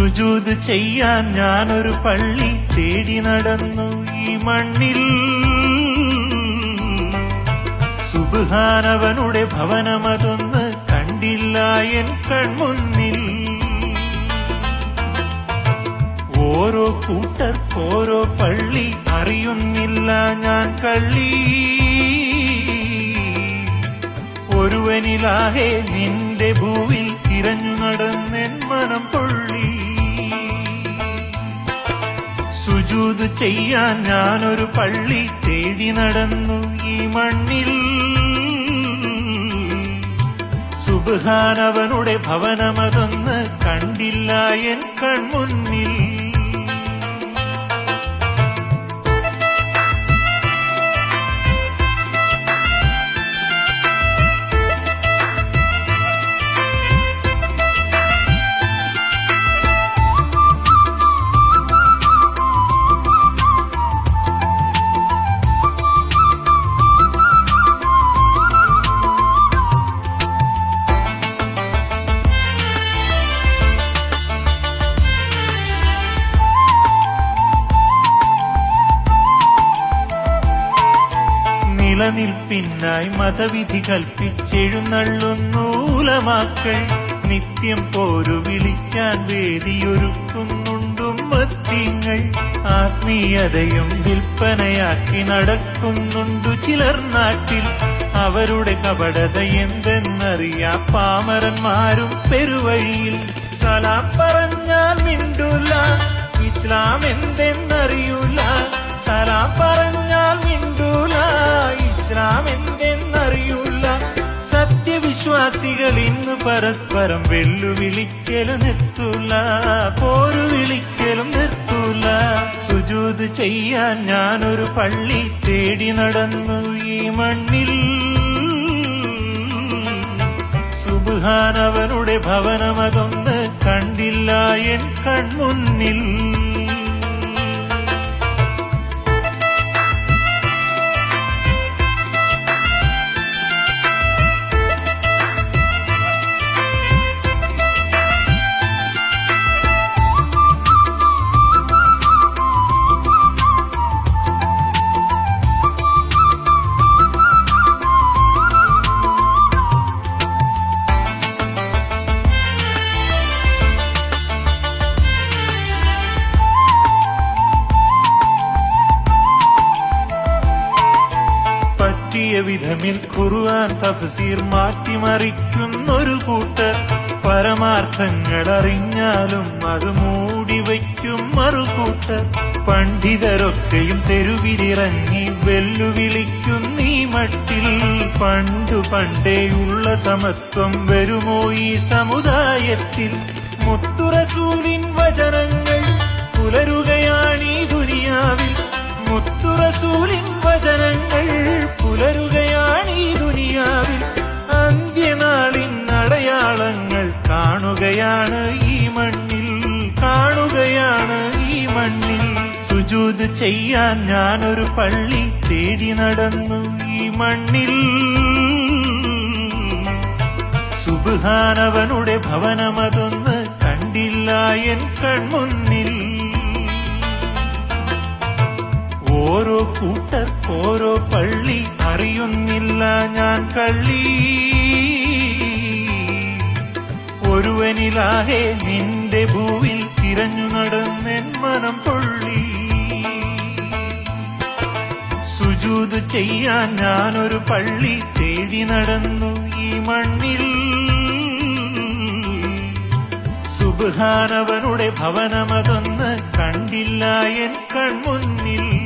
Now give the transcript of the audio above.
സുജൂത് ചെയ്യാൻ ഞാനൊരു പള്ളി തേടി നടന്നു ഈ മണ്ണിൽ. സുബുഹാനവനുടെ ഭവനമതൊന്ന് കണ്ടില്ല എൻ കൺമുന്നിൽ. ഓരോ കൂട്ടർ ഓരോ പള്ളി അറിയുന്നില്ല ഞാൻ കള്ളി. ഒരുവനിലാകെ നിന്റെ സുജൂത് ചെയ്യാൻ ഞാനൊരു പള്ളി തേടി നടന്നു ഈ മണ്ണിൽ. സുബാനവനുടെ ഭവനമതൊന്ന് കണ്ടില്ല എൻ കൺമുന്നിൽ നിലനിൽപ്പിനായി മതവിധി കൽപ്പിച്ചെഴുന്നള്ളുന്നൂലമാക്കൾ നിത്യം പോരു വിളിക്കാൻ വേദിയൊരുക്കുന്നുണ്ടും മത്യങ്ങൾ ആത്മീയതയും വിൽപ്പനയാക്കി നടക്കുന്നുണ്ടു ചിലർ നാട്ടിൽ. അവരുടെ കപടത എന്തെന്നറിയാ പാമരന്മാരും പെരുവഴിയിൽ. സലാം പറഞ്ഞാൽ മിണ്ടൂല ഇസ്ലാം എന്തെന്നറിയൂല. സലാം പറഞ്ഞാൽ മിണ്ടൂല ഇസ്ലാം സത്യവിശ്വാസികൾ ഇന്ന് പരസ്പരം വെല്ലുവിളിക്കലും നിർത്തൂല. പോരു വിളിക്കലും നിർത്തൂല. സുജൂത് ചെയ്യാൻ ഞാനൊരു പള്ളി തേടി നടന്നു ഈ മണ്ണിൽ. സുബാനവനുടെ ഭവനമതൊന്ന് കണ്ടില്ല എൻ കൺമുന്നിൽ. പറ്റിയ വിധമിൽ ഖുർആൻ തഫ്സീർ മാറ്റിമറിക്കുന്നൊരു കൂട്ടർ പരമാർത്ഥങ്ങൾ അറിഞ്ഞാലും അത് മൂടി വയ്ക്കും മറുകൂട്ടർ പണ്ഡിതരൊക്കെയും തെരുവിലിറങ്ങി വെല്ലുവിളിക്കും നീ മട്ടിൽ. പണ്ടു പണ്ടേയുള്ള സമത്വം വരുമോ ഈ സമുദായത്തിൽ? മുത്തുറസൂലിൻ വചനങ്ങൾ പുലരുകയാണീ സുജൂത് ചെയ്യാൻ ഞാനൊരു പള്ളി തേടി നടന്നു ഈ മണ്ണിൽ. സുബുഹാനവനുടെ ഭവനമതൊന്ന് കണ്ടില്ല എൻ കൺമുന്നിൽ. ഓരോ കൂട്ടർ ഓരോ പള്ളി അറിയുന്നില്ല ഞാൻ കള്ളി. ഒരുവനിലാകെ നിന്റെ ഭൂവിൽ തിരഞ്ഞു നടന്നെൻ മനം പൊള്ളി. സുജൂത് ചെയ്യാൻ ഞാനൊരു പള്ളി തേടി നടന്നു ഈ മണ്ണിൽ. സുബാനവനുടെ ഭവനമതൊന്ന് കണ്ടില്ല എൻ കൺമുന്നിൽ.